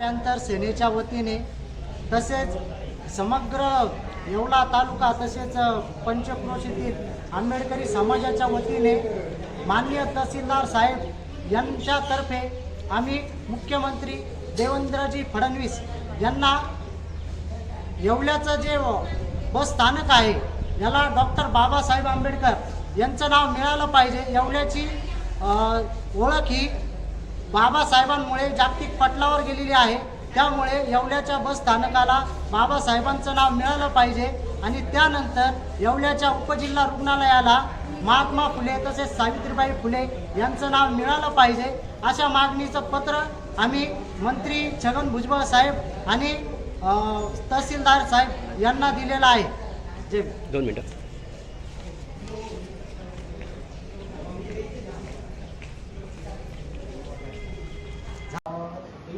त्यानंतर सेनेच्या वतीने तसेच समग्र येवला तालुका तसेच पंचक्रोशीतील आंबेडकरी समाजाच्या वतीने माननीय तहसीलदार साहेब यांच्यातर्फे आम्ही मुख्यमंत्री देवेंद्रजी फडणवीस यांना येवल्याचं जे बस स्थानक आहे याला डॉक्टर बाबासाहेब आंबेडकर यांचं नाव मिळालं पाहिजे येवल्याची ओळख ही बाबासाहेबांमुळे जागतिक पटलावर गेलेली आहे. त्यामुळे येवल्याच्या बस स्थानकाला बाबासाहेबांचं नाव मिळालं पाहिजे आणि त्यानंतर येवल्याच्या उपजिल्हा रुग्णालयाला महात्मा फुले तसेच सावित्रीबाई फुले यांचं नाव मिळालं पाहिजे. अशा मागणीचं पत्र आम्ही मंत्री छगन भुजबळ साहेब आणि तहसीलदार साहेब यांना दिलेलं आहे. जे दोन मिनटं.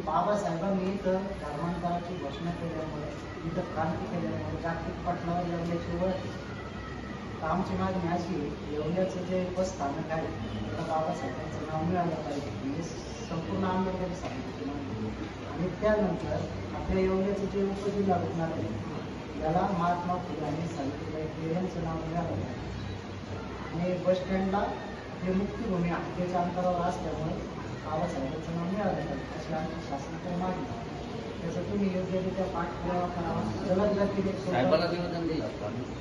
बाबासाहेबांनी इथं धर्मांतराची घोषणा केल्यामुळे इथं क्रांती केल्यामुळे जागतिक पटलावर येवल्याची ओळख आमची मागणी अशी येवल्याचं जे बस स्थानक आहे त्याला बाबासाहेबांचं नाव मिळालं पाहिजे. म्हणजे संपूर्ण आंबेडकर सांगितलं आणि त्यानंतर आपल्या येवल्याचं जे उपजिल्हा रुग्णालय आहे, याला महात्मा फुले आणि सावित्रीबाई फुले यांचं नाव मिळालं पाहिजे आणि बस स्टँडला हे मुक्तीभूमी त्याच्या अंतरावर असल्यामुळे पाहिजे अशी आमची शासनाकडे मागणी आहे. त्याचं तुम्ही योग्यरित्या पाठपुरावा करावा जलद गतीने साहेबाला निवेदन दिलं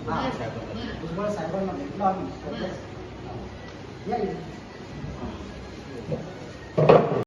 हा. भुजबळ साहेबांना भेटलो आम्ही या इथे.